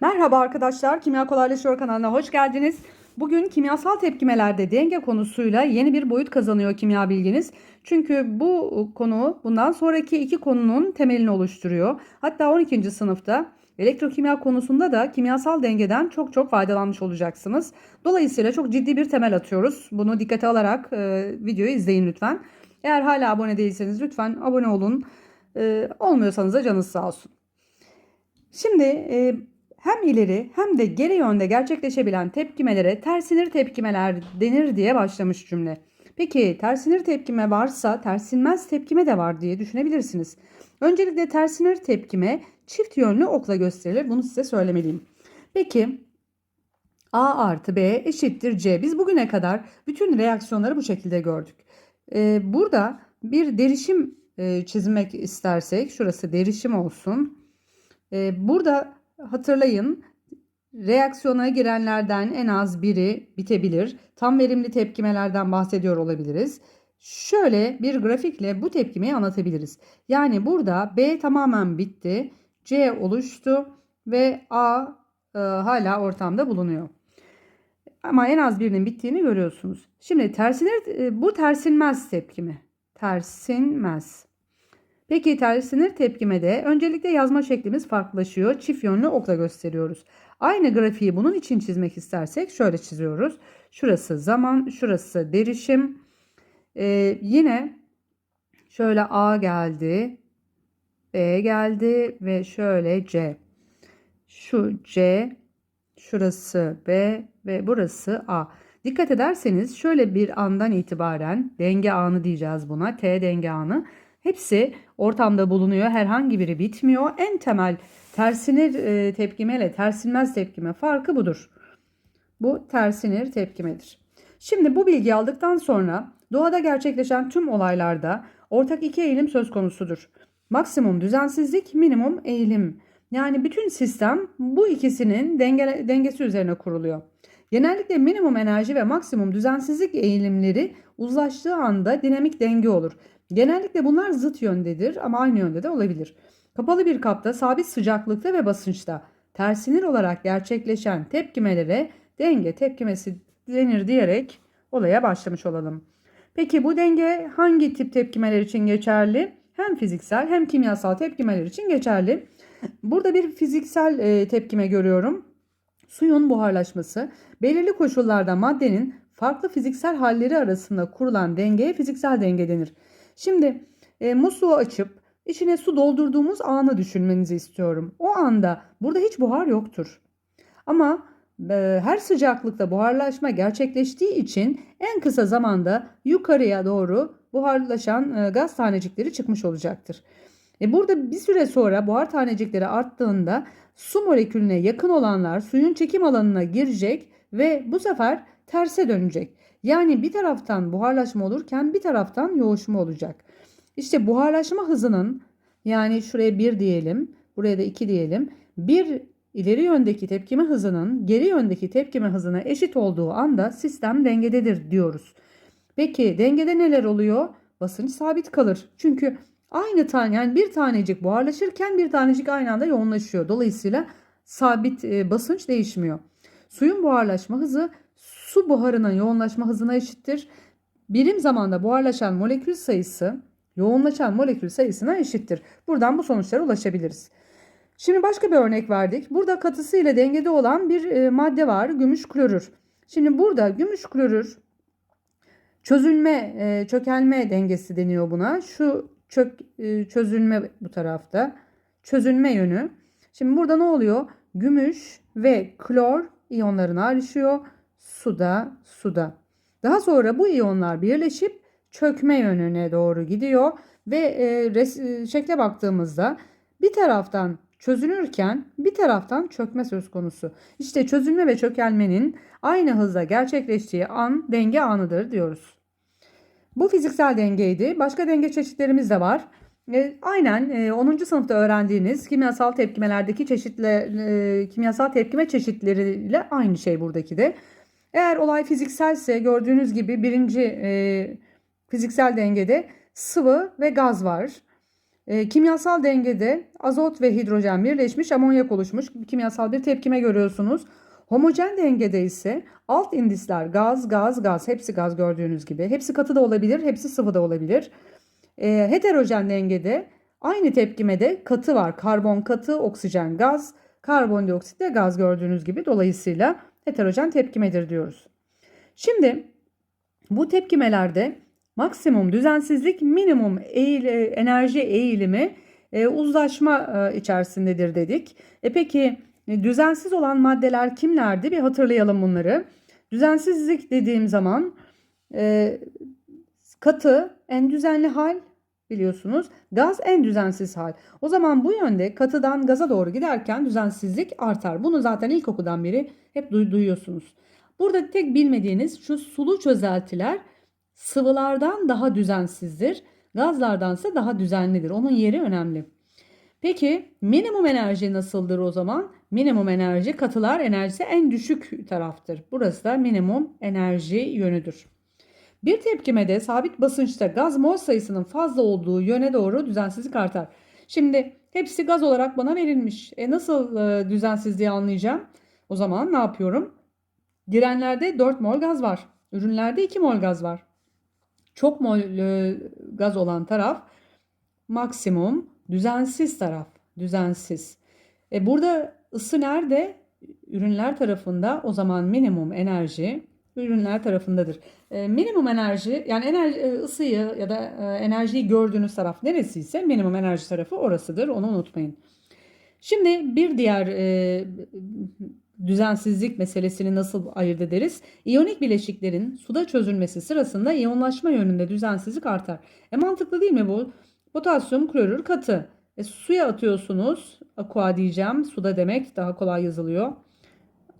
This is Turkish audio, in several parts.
Merhaba arkadaşlar, Kimya Kolaylaşıyor kanalına hoş geldiniz. Bugün kimyasal tepkimelerde denge konusuyla yeni bir boyut kazanıyor kimya bilginiz. Çünkü bu konu bundan sonraki iki konunun temelini oluşturuyor. Hatta 12. sınıfta elektrokimya konusunda da kimyasal dengeden çok çok faydalanmış olacaksınız. Dolayısıyla çok ciddi bir temel atıyoruz. Bunu dikkate alarak e, videoyu izleyin lütfen. Eğer hala abone değilseniz lütfen abone olun. E, olmuyorsanız da canınız sağ olsun. Şimdi e, hem ileri hem de geri yönde gerçekleşebilen tepkimelere tersinir tepkimeler denir diye başlamış cümle. Peki tersinir tepkime varsa tersinmez tepkime de var diye düşünebilirsiniz. Öncelikle tersinir tepkime çift yönlü okla gösterilir. Bunu size söylemeliyim. Peki A artı B eşittir C. Biz bugüne kadar bütün reaksiyonları bu şekilde gördük. Ee, burada bir derişim e, çizmek istersek şurası derişim olsun. Ee, burada hatırlayın reaksiyona girenlerden en az biri bitebilir. Tam verimli tepkimelerden bahsediyor olabiliriz. Şöyle bir grafikle bu tepkimeyi anlatabiliriz. Yani burada B tamamen bitti. C oluştu ve A e, hala ortamda bulunuyor. Ama en az birinin bittiğini görüyorsunuz. Şimdi tersinir e, bu tersinmez tepkimi. Tersinmez. Peki tersinir tepkimede öncelikle yazma şeklimiz farklılaşıyor. Çift yönlü okla gösteriyoruz. Aynı grafiği bunun için çizmek istersek şöyle çiziyoruz. Şurası zaman, şurası derişim. Ee, yine şöyle A geldi, B geldi ve şöyle C. Şu C, şurası B ve burası A. Dikkat ederseniz şöyle bir andan itibaren denge anı diyeceğiz buna. T denge anı. Hepsi ortamda bulunuyor. Herhangi biri bitmiyor. En temel tersinir e, tepkime ile tersinmez tepkime farkı budur. Bu tersinir tepkimedir. Şimdi bu bilgiyi aldıktan sonra doğada gerçekleşen tüm olaylarda ortak iki eğilim söz konusudur. Maksimum düzensizlik, minimum eğilim. Yani bütün sistem bu ikisinin denge, dengesi üzerine kuruluyor. Genellikle minimum enerji ve maksimum düzensizlik eğilimleri uzlaştığı anda dinamik denge olur. Genellikle bunlar zıt yöndedir ama aynı yönde de olabilir. Kapalı bir kapta sabit sıcaklıkta ve basınçta tersinir olarak gerçekleşen tepkimelere denge tepkimesi denir diyerek olaya başlamış olalım. Peki bu denge hangi tip tepkimeler için geçerli? Hem fiziksel hem kimyasal tepkimeler için geçerli. Burada bir fiziksel e, tepkime görüyorum. Suyun buharlaşması belirli koşullarda maddenin farklı fiziksel halleri arasında kurulan dengeye fiziksel denge denir. Şimdi e, musluğu açıp içine su doldurduğumuz anı düşünmenizi istiyorum. O anda burada hiç buhar yoktur. Ama e, her sıcaklıkta buharlaşma gerçekleştiği için en kısa zamanda yukarıya doğru buharlaşan e, gaz tanecikleri çıkmış olacaktır. E burada bir süre sonra buhar tanecikleri arttığında su molekülüne yakın olanlar suyun çekim alanına girecek ve bu sefer terse dönecek. Yani bir taraftan buharlaşma olurken bir taraftan yoğuşma olacak. İşte buharlaşma hızının yani şuraya 1 diyelim, buraya da 2 diyelim. Bir ileri yöndeki tepkime hızının geri yöndeki tepkime hızına eşit olduğu anda sistem dengededir diyoruz. Peki dengede neler oluyor? Basınç sabit kalır. Çünkü aynı tane yani bir tanecik buharlaşırken bir tanecik aynı anda yoğunlaşıyor. Dolayısıyla sabit e, basınç değişmiyor. Suyun buharlaşma hızı su buharının yoğunlaşma hızına eşittir. Birim zamanda buharlaşan molekül sayısı yoğunlaşan molekül sayısına eşittir. Buradan bu sonuçlara ulaşabiliriz. Şimdi başka bir örnek verdik. Burada katısı ile dengede olan bir e, madde var. Gümüş klorür. Şimdi burada gümüş klorür çözülme, e, çökelme dengesi deniyor buna. Şu çök, e, çözülme bu tarafta. Çözülme yönü. Şimdi burada ne oluyor? Gümüş ve klor iyonlarını ayrışıyor. Suda, suda. Daha sonra bu iyonlar birleşip çökme yönüne doğru gidiyor ve e, res, e, şekle baktığımızda bir taraftan çözülürken bir taraftan çökme söz konusu. İşte çözülme ve çökelmenin aynı hızla gerçekleştiği an denge anıdır diyoruz. Bu fiziksel dengeydi. Başka denge çeşitlerimiz de var. E, aynen e, 10. sınıfta öğrendiğiniz kimyasal tepkimelerdeki çeşitle e, kimyasal tepkime çeşitleriyle aynı şey buradaki de. Eğer olay fizikselse gördüğünüz gibi birinci e, fiziksel dengede sıvı ve gaz var. E, kimyasal dengede azot ve hidrojen birleşmiş amonyak oluşmuş kimyasal bir tepkime görüyorsunuz. Homojen dengede ise alt indisler gaz, gaz, gaz hepsi gaz gördüğünüz gibi. Hepsi katı da olabilir, hepsi sıvı da olabilir. E, heterojen dengede aynı tepkimede katı var. Karbon katı, oksijen gaz, karbondioksit de gaz gördüğünüz gibi. Dolayısıyla heterojen tepkimedir diyoruz. Şimdi bu tepkimelerde maksimum düzensizlik, minimum eğil, enerji eğilimi e, uzlaşma e, içerisindedir dedik. E peki e, düzensiz olan maddeler kimlerdi? Bir hatırlayalım bunları. Düzensizlik dediğim zaman e, katı en düzenli hal biliyorsunuz. Gaz en düzensiz hal. O zaman bu yönde katıdan gaza doğru giderken düzensizlik artar. Bunu zaten ilkokuldan beri hep duy- duyuyorsunuz. Burada tek bilmediğiniz şu sulu çözeltiler sıvılardan daha düzensizdir. Gazlardansa daha düzenlidir. Onun yeri önemli. Peki minimum enerji nasıldır o zaman? Minimum enerji katılar enerjisi en düşük taraftır. Burası da minimum enerji yönüdür. Bir tepkimede sabit basınçta gaz mol sayısının fazla olduğu yöne doğru düzensizlik artar. Şimdi hepsi gaz olarak bana verilmiş. E nasıl e, düzensizliği anlayacağım? O zaman ne yapıyorum? Direnlerde 4 mol gaz var. Ürünlerde 2 mol gaz var. Çok mol e, gaz olan taraf maksimum düzensiz taraf. Düzensiz. E burada ısı nerede? Ürünler tarafında o zaman minimum enerji ürünler tarafındadır. E, minimum enerji yani enerji, e, ısıyı ya da e, enerjiyi gördüğünüz taraf neresiyse minimum enerji tarafı orasıdır. Onu unutmayın. Şimdi bir diğer e, düzensizlik meselesini nasıl ayırt ederiz? İyonik bileşiklerin suda çözülmesi sırasında iyonlaşma yönünde düzensizlik artar. E mantıklı değil mi bu? Potasyum klorür katı. E, suya atıyorsunuz. Aqua diyeceğim. Suda demek daha kolay yazılıyor.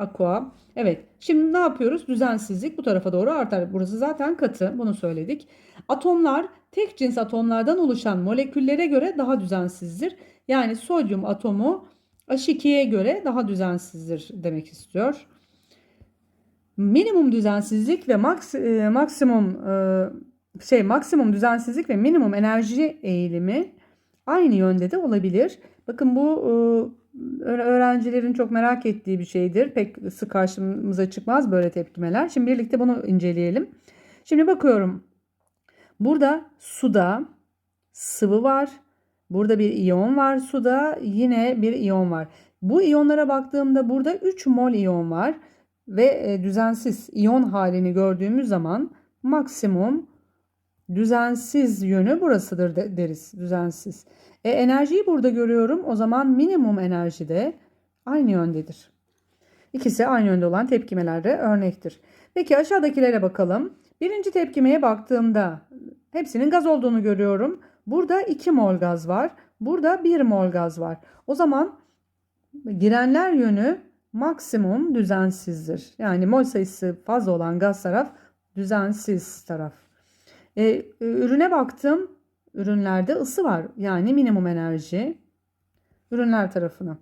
Aqua. Evet. Şimdi ne yapıyoruz? Düzensizlik bu tarafa doğru artar. Burası zaten katı. Bunu söyledik. Atomlar tek cins atomlardan oluşan moleküllere göre daha düzensizdir. Yani sodyum atomu H2'ye göre daha düzensizdir demek istiyor. Minimum düzensizlik ve maks, e, maksimum e, şey maksimum düzensizlik ve minimum enerji eğilimi aynı yönde de olabilir. Bakın bu e, öğrencilerin çok merak ettiği bir şeydir. Pek sık karşımıza çıkmaz böyle tepkimeler. Şimdi birlikte bunu inceleyelim. Şimdi bakıyorum. Burada suda sıvı var. Burada bir iyon var suda. Yine bir iyon var. Bu iyonlara baktığımda burada 3 mol iyon var. Ve düzensiz iyon halini gördüğümüz zaman maksimum düzensiz yönü burasıdır deriz. Düzensiz. E, enerjiyi burada görüyorum. O zaman minimum enerji de aynı yöndedir. İkisi aynı yönde olan tepkimelerde örnektir. Peki aşağıdakilere bakalım. Birinci tepkimeye baktığımda hepsinin gaz olduğunu görüyorum. Burada 2 mol gaz var. Burada 1 mol gaz var. O zaman girenler yönü maksimum düzensizdir. Yani mol sayısı fazla olan gaz taraf düzensiz taraf. E, ürüne baktım. Ürünlerde ısı var. Yani minimum enerji. Ürünler tarafına.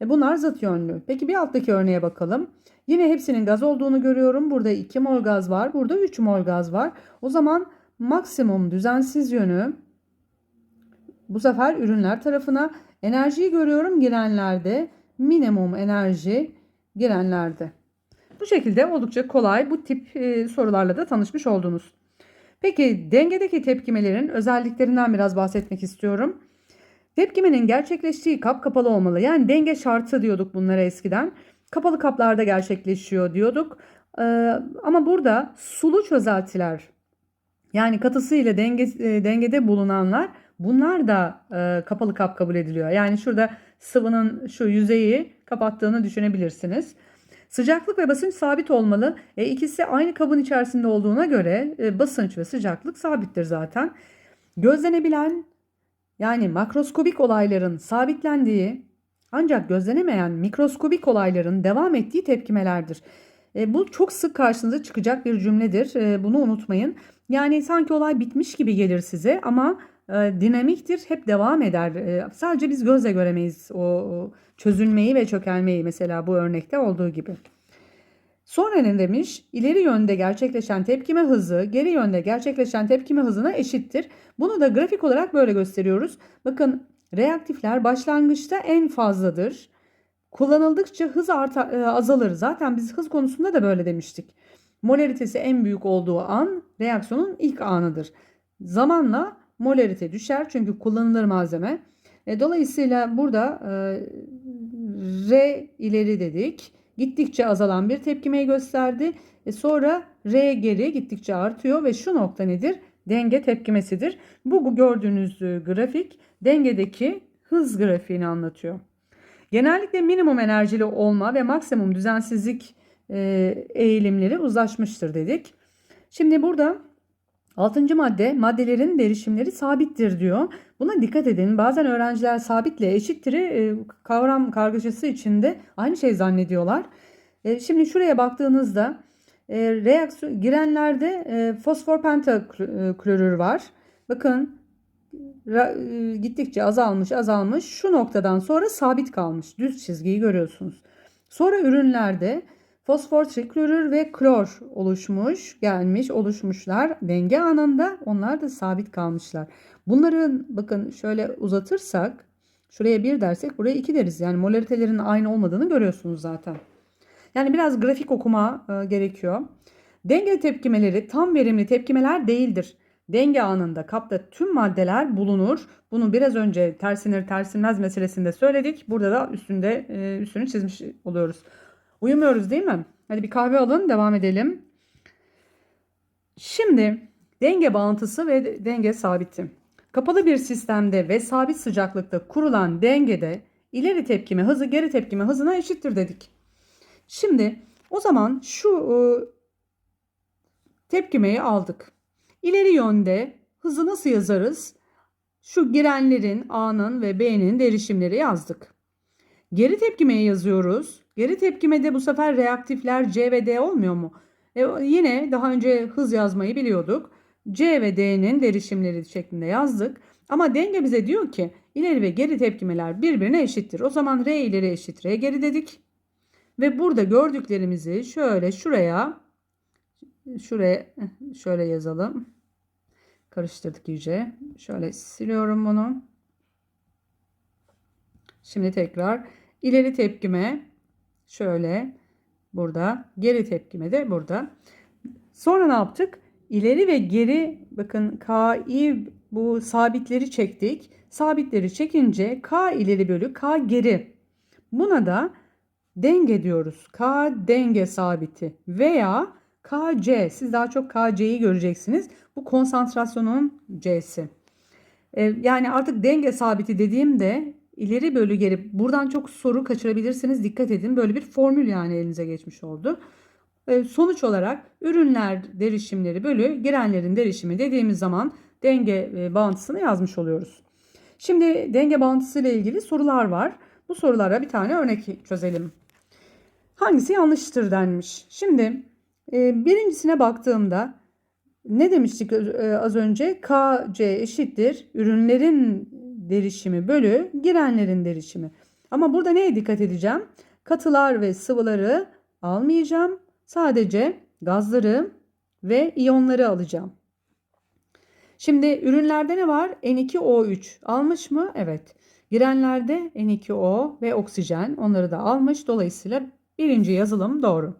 E, bunlar zıt yönlü. Peki bir alttaki örneğe bakalım. Yine hepsinin gaz olduğunu görüyorum. Burada 2 mol gaz var. Burada 3 mol gaz var. O zaman maksimum düzensiz yönü bu sefer ürünler tarafına enerjiyi görüyorum girenlerde. Minimum enerji girenlerde. Bu şekilde oldukça kolay bu tip e, sorularla da tanışmış oldunuz. Peki dengedeki tepkimelerin özelliklerinden biraz bahsetmek istiyorum. Tepkimenin gerçekleştiği kap kapalı olmalı. Yani denge şartı diyorduk bunlara eskiden. Kapalı kaplarda gerçekleşiyor diyorduk. Ee, ama burada sulu çözeltiler yani katısı ile denge, e, dengede bulunanlar bunlar da e, kapalı kap kabul ediliyor. Yani şurada sıvının şu yüzeyi kapattığını düşünebilirsiniz. Sıcaklık ve basınç sabit olmalı. E, ikisi aynı kabın içerisinde olduğuna göre e, basınç ve sıcaklık sabittir zaten. Gözlenebilen yani makroskobik olayların sabitlendiği ancak gözlenemeyen mikroskobik olayların devam ettiği tepkimelerdir. E, bu çok sık karşınıza çıkacak bir cümledir. E, bunu unutmayın. Yani sanki olay bitmiş gibi gelir size ama dinamiktir, hep devam eder. E, sadece biz gözle göremeyiz o çözülmeyi ve çökelmeyi mesela bu örnekte olduğu gibi. Sonra ne demiş? İleri yönde gerçekleşen tepkime hızı geri yönde gerçekleşen tepkime hızına eşittir. Bunu da grafik olarak böyle gösteriyoruz. Bakın reaktifler başlangıçta en fazladır. Kullanıldıkça hız arta, e, azalır. Zaten biz hız konusunda da böyle demiştik. Molaritesi en büyük olduğu an reaksiyonun ilk anıdır. Zamanla molarite düşer çünkü kullanılır malzeme. E, dolayısıyla burada e, R ileri dedik. Gittikçe azalan bir tepkimeyi gösterdi. E, sonra R geri gittikçe artıyor ve şu nokta nedir? Denge tepkimesidir. Bu gördüğünüz e, grafik dengedeki hız grafiğini anlatıyor. Genellikle minimum enerjili olma ve maksimum düzensizlik e, eğilimleri uzlaşmıştır dedik. Şimdi burada 6. madde maddelerin derişimleri sabittir diyor. Buna dikkat edin. Bazen öğrenciler sabitle eşittir'i e, kavram kargaşası içinde aynı şey zannediyorlar. E, şimdi şuraya baktığınızda e, reaksiyon girenlerde fosfor pentaklorür var. Bakın gittikçe azalmış azalmış şu noktadan sonra sabit kalmış. Düz çizgiyi görüyorsunuz. Sonra ürünlerde fosfor triklorür ve klor oluşmuş, gelmiş, oluşmuşlar. Denge anında onlar da sabit kalmışlar. Bunların bakın şöyle uzatırsak şuraya 1 dersek buraya 2 deriz. Yani molaritelerin aynı olmadığını görüyorsunuz zaten. Yani biraz grafik okuma e, gerekiyor. Denge tepkimeleri tam verimli tepkimeler değildir. Denge anında kapta tüm maddeler bulunur. Bunu biraz önce tersinir tersinmez meselesinde söyledik. Burada da üstünde e, üstünü çizmiş oluyoruz. Uyumuyoruz değil mi? Hadi bir kahve alın devam edelim. Şimdi denge bağıntısı ve denge sabiti. Kapalı bir sistemde ve sabit sıcaklıkta kurulan dengede ileri tepkime hızı geri tepkime hızına eşittir dedik. Şimdi o zaman şu e, tepkimeyi aldık. İleri yönde hızı nasıl yazarız? Şu girenlerin A'nın ve B'nin derişimleri yazdık. Geri tepkimeyi yazıyoruz. Geri tepkimede bu sefer reaktifler C ve D olmuyor mu? E, yine daha önce hız yazmayı biliyorduk. C ve D'nin derişimleri şeklinde yazdık. Ama denge bize diyor ki ileri ve geri tepkimeler birbirine eşittir. O zaman R ileri eşit R geri dedik. Ve burada gördüklerimizi şöyle şuraya şuraya şöyle yazalım. Karıştırdık iyice. Şöyle siliyorum bunu. Şimdi tekrar ileri tepkime şöyle burada, geri tepkime de burada. Sonra ne yaptık? İleri ve geri bakın K'yi bu sabitleri çektik. Sabitleri çekince K ileri bölü K geri. Buna da denge diyoruz. K denge sabiti veya KC. Siz daha çok KC'yi göreceksiniz. Bu konsantrasyonun C'si. Yani artık denge sabiti dediğimde ileri bölü geri. Buradan çok soru kaçırabilirsiniz. Dikkat edin. Böyle bir formül yani elinize geçmiş oldu. Ee, sonuç olarak ürünler derişimleri bölü girenlerin derişimi dediğimiz zaman denge e, bağıntısını yazmış oluyoruz. Şimdi denge bağıntısı ile ilgili sorular var. Bu sorulara bir tane örnek çözelim. Hangisi yanlıştır denmiş. Şimdi e, birincisine baktığımda ne demiştik e, az önce? KC eşittir ürünlerin derişimi bölü girenlerin derişimi. Ama burada neye dikkat edeceğim? Katılar ve sıvıları almayacağım. Sadece gazları ve iyonları alacağım. Şimdi ürünlerde ne var? N2O3 almış mı? Evet. Girenlerde N2O ve oksijen onları da almış. Dolayısıyla birinci yazılım doğru.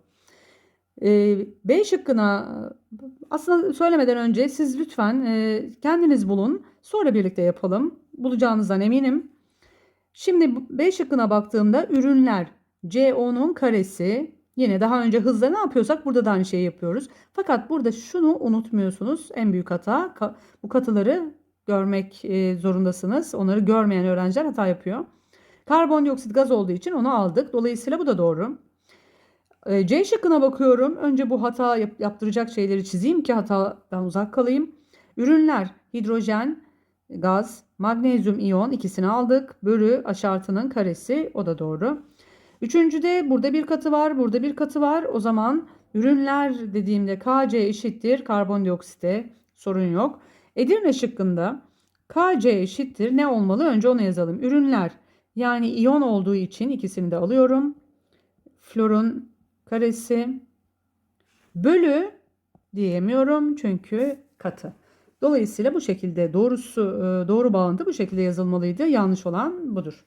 Ee, B şıkkına aslında söylemeden önce siz lütfen e, kendiniz bulun. Sonra birlikte yapalım. Bulacağınızdan eminim. Şimdi B şıkkına baktığımda ürünler CO'nun karesi yine daha önce hızla ne yapıyorsak burada da aynı şeyi yapıyoruz. Fakat burada şunu unutmuyorsunuz. En büyük hata bu katıları görmek e, zorundasınız. Onları görmeyen öğrenciler hata yapıyor. Karbondioksit gaz olduğu için onu aldık. Dolayısıyla bu da doğru. E, C şıkkına bakıyorum. Önce bu hata yap, yaptıracak şeyleri çizeyim ki hatadan uzak kalayım. Ürünler hidrojen, gaz, magnezyum iyon ikisini aldık. Bölü aşartının karesi o da doğru. Üçüncüde burada bir katı var, burada bir katı var. O zaman ürünler dediğimde Kc eşittir karbondioksite sorun yok. Edirne şıkkında Kc eşittir ne olmalı? Önce onu yazalım. Ürünler yani iyon olduğu için ikisini de alıyorum. Florun karesi Bölü diyemiyorum çünkü katı. Dolayısıyla bu şekilde doğrusu e, doğru bağıntı bu şekilde yazılmalıydı. Yanlış olan budur.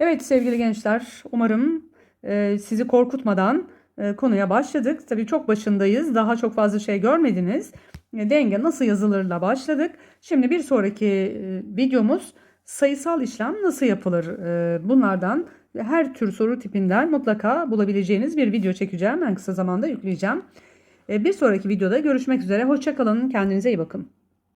Evet sevgili gençler umarım e, sizi korkutmadan e, konuya başladık. Tabii çok başındayız. Daha çok fazla şey görmediniz. Denge nasıl yazılırla başladık. Şimdi bir sonraki videomuz sayısal işlem nasıl yapılır? Bunlardan her tür soru tipinden mutlaka bulabileceğiniz bir video çekeceğim. En kısa zamanda yükleyeceğim. Bir sonraki videoda görüşmek üzere. Hoşçakalın. Kendinize iyi bakın.